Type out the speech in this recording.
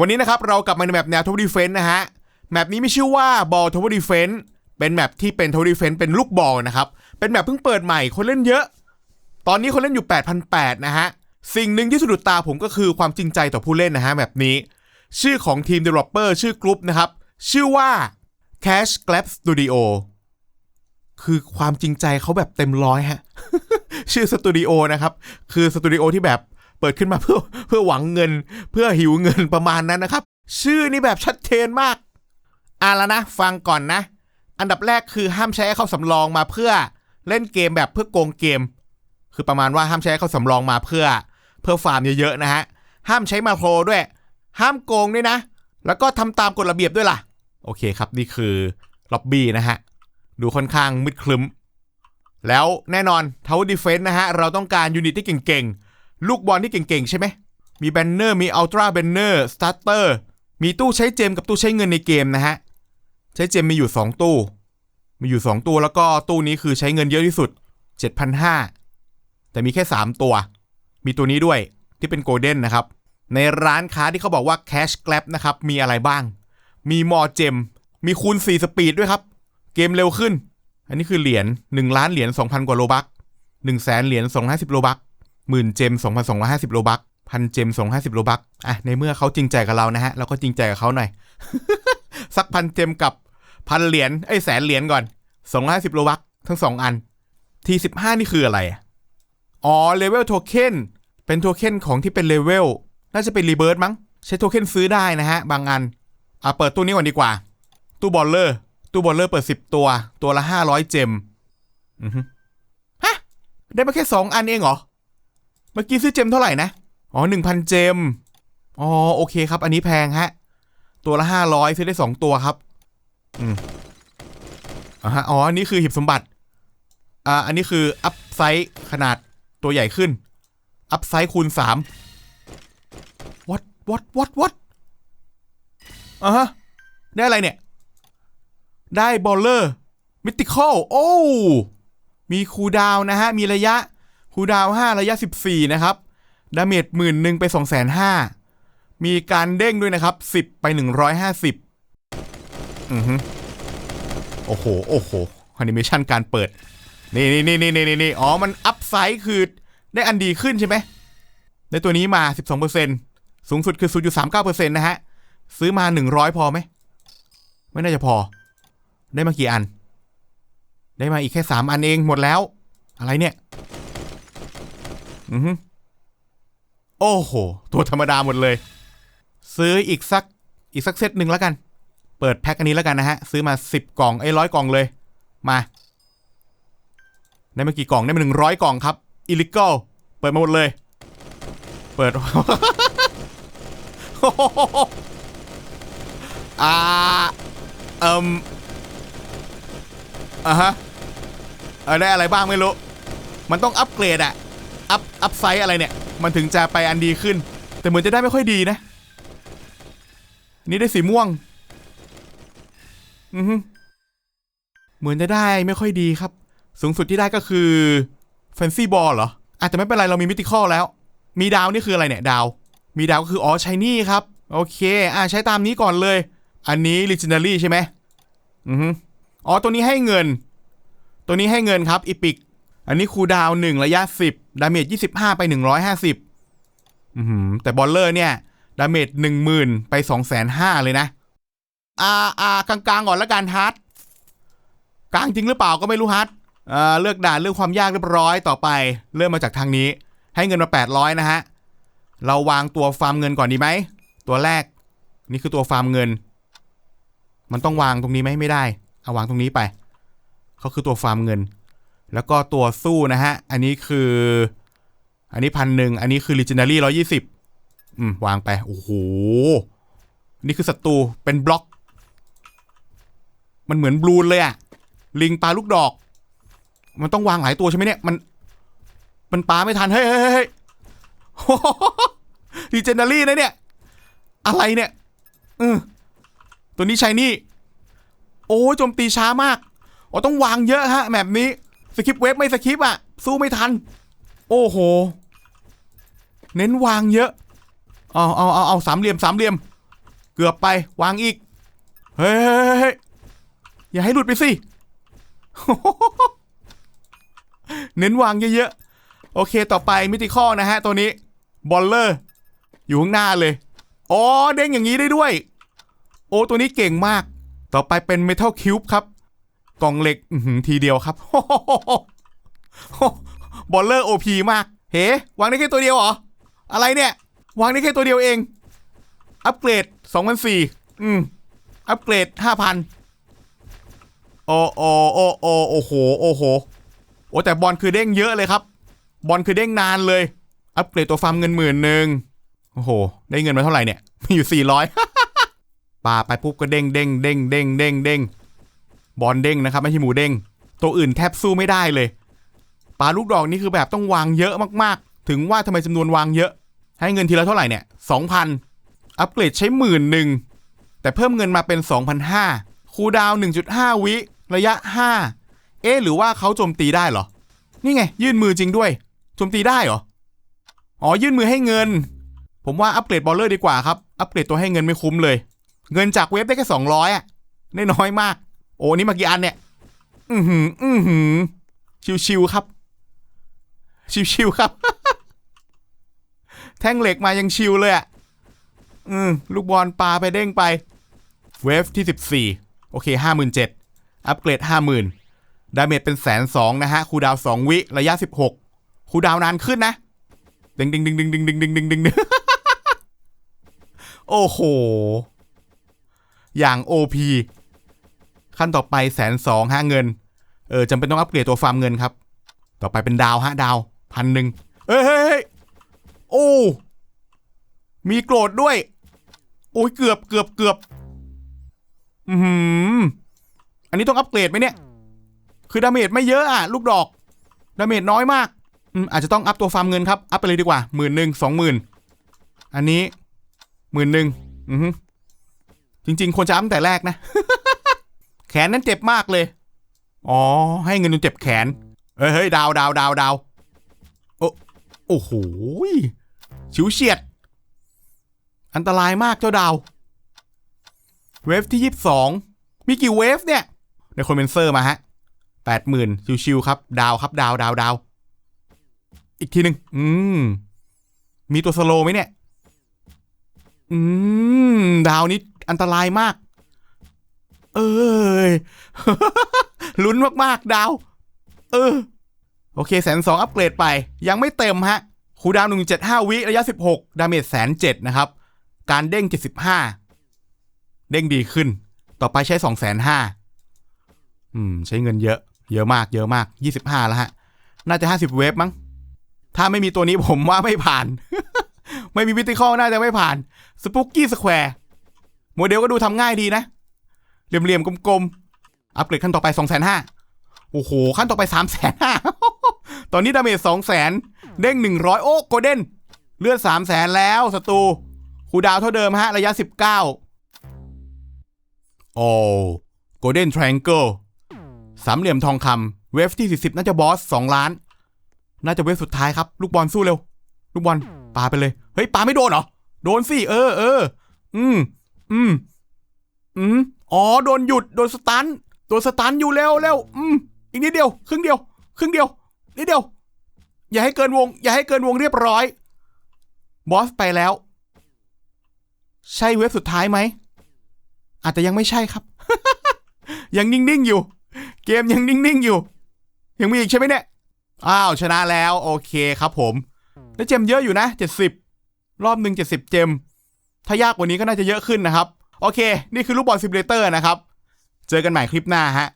วันนี้นะครับเรากลับมาในแมปแนวทวดีเฟนนะฮะ แมปนี้มีชื่อว่าบอลทวดีเฟนเป็นแมปที่เป็นทวดีเฟนเป็นลูกบอลนะครับ เป็นแมปเพิ่งเปิดใหม่คนเล่นเยอะ ตอนนี้คนเล่นอยู่ 8,800 นะฮะ สิ่งหนึ่งที่สะดุดตาผมก็คือความจริงใจต่อผู้เล่นนะฮะแบบนี้ ชื่อของทีม developer ชื่อกรุ๊ปนะครับ ชื่อว่า Cash Grab Studio คือความจริงใจเขาแบบเต็มร้อยฮะ ชื่อสตูดิโอนะครับ คือสตูดิโอที่แบบ เปิดขึ้นมาเพื่อเพื่อหวังเงิน เพื่อหิวเงินประมาณนั้นนะครับ ชื่อนี่แบบชัดเจนมากอะแล้วนะ ฟังก่อนนะ อันดับแรกคือห้ามใช้เข้าสำรองมาเพื่อเล่นเกมแบบเพื่อโกงเกม คือประมาณว่าห้ามใช้เข้าสำรองมาเพื่อ เพื่อฟาร์มเยอะๆนะฮะห้ามใช้มาโครด้วย ห้ามโกงด้วยนะ แล้วก็ทำตามกฎระเบียบด้วยล่ะ โอเคครับนี่คือล็อบบี้นะฮะดูค่อนข้างมืดคลึ้มแล้วแน่นอนทาวเวอร์ดีเฟนต์นะฮะ เราต้องการยูนิตที่เก่งๆ ลูกบอลที่เก่งๆ ใช่ไหม มีแบนเนอร์ มีอัลตร้าแบนเนอร์ สตาร์เตอร์ มีตู้ใช้เจมกับตู้ใช้เงินในเกมนะฮะ ใช้เจมมีอยู่ 2 ตู้ มีอยู่ 2 ตู้แล้วก็ตู้นี้คือใช้เงินเยอะที่สุด 7,500 แต่มีแค่ 3 ตัว มีตัวนี้ด้วยที่เป็นโกลเด้นนะครับ ในร้านค้าที่เขาบอกว่า Cash Grab นะครับ มีอะไรบ้าง มีมอเจม มีคูณ 4 สปีดด้วยครับ เกมเร็วขึ้น อันนี้คือเหรียญ 1 ล้านเหรียญ 2,000 กว่าโลบัก1แสนเหรียญ250โลบัก หมื่นเจม2,250โลบักพันเจม250โลบักอะในเมื่อเขาจริงใจกับเรานะฮะเราก็จริงใจกับเขาหน่อย สักพันเจมกับพันเหรียญไอ้แสนเหรียญก่อน250โลบักทั้งสองอันที15นี่คืออะไรอะอ๋อเลเวลโทเค็นเป็นโทเค็นของที่เป็นเลเวลน่าจะเป็นรีเบิร์มั้ง ใช้โทเค็นซื้อได้นะฮะ บางอัน อะ เปิดตู้นี้ก่อนดีกว่า ตู้บอลเลอร์ ตู้บอลเลอร์เปิดสิบตัว ตัวละห้าร้อยเจม อือฮึฮะได้มาแค่สองอันเองเหรอ เมื่อกี้ซื้อเจมเท่าไหร่นะ อ๋อหนึ่งพันเจม อ๋อโอเคครับ อันนี้แพงฮะ ตัวละห้าร้อยซื้อได้สองตัวครับ อืมอ่าฮะอ๋ออันนี้คือหีบสมบัติ อ่า อันนี้คืออัพไซส์ขนาดตัวใหญ่ขึ้น อัพไซส์คูณสาม what what what what อ่าฮะ ได้อะไรเนี่ย ได้บอลเลอร์มิติคอลโอ้ มีคูดาวนะฮะ มีระยะ คูดาว5ระยะ 14 นะครับดาเมจหมื่นหนึ่งไป2 5 0 0 0มีการเด้งด้วยนะครับ 10 ไป 150 อือฮึโอ้โห โอ้โหแอนิเมชันการเปิด นี่นี่นี่นี่นี่นี่อ๋อ มันอัพไซด์คือได้อันดีขึ้นใช่ไหมในตัวนี้มา 12%สูงสุดคือ 0.39%นะฮะ ซื้อมา 100 พอไหม ไม่น่าจะพอ ได้มากี่อัน ได้มาอีกแค่สามอันเองหมดแล้ว อะไรเนี่ย อือฮึโอ้โห ตัวธรรมดาหมดเลย ซื้ออีกสักอีกสักเซตหนึ่งแล้วกัน เปิดแพ็คอันนี้แล้วกันนะฮะ ซื้อมาสิบกล่องไอ้ร้อยกล่องเลย มาได้มากี่กล่องได้มาหนึ่งร้อยกล่องครับอิลิกอลเปิดมาหมดเลย เปิดอ่าเอิมอะฮะ เออได้อะไรบ้างไม่รู้ มันต้องอัปเกรดอะ อัพไซส์อะไรเนี่ย มันถึงจะไปอันดีขึ้น แต่เหมือนจะได้ไม่ค่อยดีนะ นี่ได้สีม่วง อือฮึเหมือนจะได้ไม่ค่อยดีครับ สูงสุดที่ได้ก็คือแฟนซี่บอลเหรออาจจะแต่ไม่เป็นไรเรามีมิติคอลแล้ว มีดาวนี่คืออะไรเนี่ย ดาว มีดาวก็คืออ๋อชายนี่ครับ โอเค อะใช้ตามนี้ก่อนเลย อันนี้ legendary ใช่ไหมอือฮึอ๋อตัวนี้ให้เงิน ตัวนี้ให้เงินครับอีพิก อันนี้คูดาวหนึ่งระยะ10ดาเมจ25ไป150อือยหือแต่บอลเลอร์เนี่ย ดาเมจ10,000ไป2,500เลยนะ อ่าอ่ากลางๆก่อนละกันฮาร์ดกลางจริงหรือเปล่าก็ไม่รู้ฮาร์ดอ่าเลือกด่านเลือกความยากเรียบร้อยต่อไป เริ่มมาจากทางนี้ ให้เงินมา800นะฮะ เราวางตัวฟาร์มเงินก่อนดีไหม ตัวแรก นี่คือตัวฟาร์มเงิน มันต้องวางตรงนี้ไหมไม่ได้ เอาวางตรงนี้ไปเขาคือตัวฟาร์มเงิน แล้วก็ตัวสู้นะฮะ อันนี้คือ อันนี้พันหนึ่ง อันนี้คือ legendary ร้อยี่สิบอืม วางไป โอ้โห นี่คือศัตรู เป็นบล็อก มันเหมือนบลูนเลยอะลิงปลาลูกดอก มันต้องวางหลายตัวใช่ไหมเนี่ย มัน มันปลาไม่ทัน เฮ้ยเฮ้ยเฮ้ยลีเจนดารี่นะเนี่ย อะไรเนี่ยเออตัวนี้ชายนี่ โอ้ยโจมตีช้ามาก อ๋อ ต้องวางเยอะฮะแบบนี้ สคริปเว็บไม่สคริปอะสู้ไม่ทัน โอ้โห เน้นวางเยอะ เอาเอาเอาเอาสามเหลี่ยมสามเหลี่ยม เกือบไปวางอีกเฮ้ยเฮ้ยเฮ้ยเฮ้ยอย่าให้หลุดไปสิ เน้นวางเยอะๆ โอเคต่อไปมิติข้อนะฮะ ตัวนี้ บอลเลอร์ อยู่ข้างหน้าเลย อ๋อ เด้งอย่างนี้ได้ด้วย โอ้ ตัวนี้เก่งมาก ต่อไปเป็นเมทัลคิวบครับ กล่องเหล็กทีเดียวครับบอลเลอร์โอพีมาก เฮ้วางได้แค่ตัวเดียวเหรอ อะไรเนี่ย วางได้แค่ตัวเดียวเอง อัปเกรด2004อืม อัปเกรด5,000โอ้โอ้โอ้โอ้โอ้โห โอ้โห โอ้แต่บอลคือเด้งเยอะเลยครับ บอลคือเด้งนานเลย อัปเกรดตัวฟาร์มเงินหมื่นหนึ่งโอ้โห ได้เงินมาเท่าไหร่เนี่ย มีอยู่400ปาไปปุ๊บก็เด้งเด้งเด้งเด้งเด้งเด้ง บอลเด้งนะครับไม่ใช่หมูเด้งตัวอื่นแทบสู้ไม่ได้เลยปลาลูกดอกนี่คือแบบต้องวางเยอะมากๆ ถึงว่าทำไมจำนวนวางเยอะ ให้เงินทีละเท่าไหร่เนี่ย2,000อัปเกรดใช้หมื่นหนึ่งแต่เพิ่มเงินมาเป็น2,500คูดาวน์1.5 วิ ระยะ 5 เอ๊หรือว่าเขาโจมตีได้เหรอ นี่ไง ยื่นมือจริงด้วย โจมตีได้เหรอ อ๋อ ยื่นมือให้เงิน ผมว่าอัปเกรดบอลเลอร์ดีกว่าครับ อัปเกรดตัวให้เงินไม่คุ้มเลย เงินจากเว็บได้แค่ 200 อะน้อยมาก โอ้นี่มากี่อันเนี่ย อือหือ อือหือ ชิวๆครับ ชิวๆครับ แท่งเหล็กมายังชิวเลยอะ อืมลูกบอลปลาไปเด้งไป เวฟที่ 14 โอเค 57,000 อัปเกรด 50,000 ดาเมจเป็นแสนสองนะฮะ คูดาว 2 วิระยะ 16 คูดาวนานขึ้นนะ ดึงดึงดึงดึงดึงดึงดึงดึงดึงดึงโอ้โห อย่าง OP ขั้นต่อไปแสนสองฮะเงิน เออจำเป็นต้องอัปเกรดตัวฟาร์มเงินครับ ต่อไปเป็นดาวฮะดาวพันหนึ่งเฮ้ยโอ้มีโกรธด้วย โอ้ยเกือบเกือบเกือบอือหืออันนี้ต้องอัปเกรดไหมเนี่ย คือดาเมจไม่เยอะอะ ลูกดอกดาเมจน้อยมากอืมอาจจะต้องอัพตัวฟาร์มเงินครับ อัพไปเลยดีกว่าหมื่นหนึ่งสองหมื่นอันนี้หมื่นหนึ่งอือจริง ๆ ควรจะอัพแต่แรกนะ ขนนั้นเจ็บมากเลย อ๋อ ให้เงินจนเจ็บแขน เฮ้ยเฮ้ยดาวดาวดาวดาวโอ้โอ้โหฉิวเฉียด อันตรายมากเจ้าดาว เวฟที่ยี่สิบสองมีกี่เวฟเนี่ยในคอมเมนเซอร์มาฮะแปดหมื่นชิวๆครับ ดาวครับ ดาวดาวดาวอีกทีหนึ่งอืม มีตัวสโลว์ไหมเนี่ย อืม ดาวนี้อันตรายมาก เอ้ยลุ้นมากๆดาว เออ โอเคแสนสองอัปเกรดไป ยังไม่เต็มฮะคูดาวหนึ่งเจ็ดห้าวิระยะสิบหกดาเมจแสนเจ็ดนะครับ การเด้งเจ็ดสิบห้าเด้งดีขึ้น ต่อไปใช้สองแสนห้าอืม ใช้เงินเยอะ เยอะมากเยอะมากยี่สิบห้าแล้วฮะ น่าจะห้าสิบเวฟมั้ง ถ้าไม่มีตัวนี้ผมว่าไม่ผ่าน ไม่มีวิติคอลน่าจะไม่ผ่านสปุกกี้สแควร์โมเดลก็ดูทำง่ายดีนะ เหลี่ยมๆกลมๆ อัปเกรดขั้นต่อไปสองแสนห้าโอ้โห ขั้นต่อไปสามแสนห้าตอนนี้ดาเมจสองแสนเด้งหนึ่งร้อยโอ้โกเด้น เลือดสามแสนแล้วศัตรูคูดาวเท่าเดิมฮะ ระยะสิบเก้าโอ้โกลเด้นทริงเกิลสามเหลี่ยมทองคำเวฟที่40น่าจะบอส2ล้าน น่าจะเวฟสุดท้ายครับ ลูกบอลสู้เร็ว ลูกบอลปาไปเลย เฮ้ยปาไม่โดนเหรอ โดนสิ เออเอออืมอืมอืม อ๋อโดนหยุดโดนสตันโดนสตันอยู่เร็วเร็วอืมอีกนิดเดียว ครึ่งเดียว ครึ่งเดียว นิดเดียว อย่าให้เกินวง อย่าให้เกินวงเรียบร้อย บอสไปแล้ว ใช่เว็บสุดท้ายไหม อาจจะยังไม่ใช่ครับ ยังนิ่งๆอยู่ เกมยังนิ่งๆอยู่ ยังมีอีกใช่ไหมเนี่ย อ้าว ชนะแล้ว โอเคครับผมได้เจมเยอะอยู่นะ70รอบหนึ่ง70เจม ถ้ายากกว่านี้ก็น่าจะเยอะขึ้นนะครับ โอเค นี่คือลูกบอลซิมูเลเตอร์นะครับ เจอกันใหม่คลิปหน้าฮะ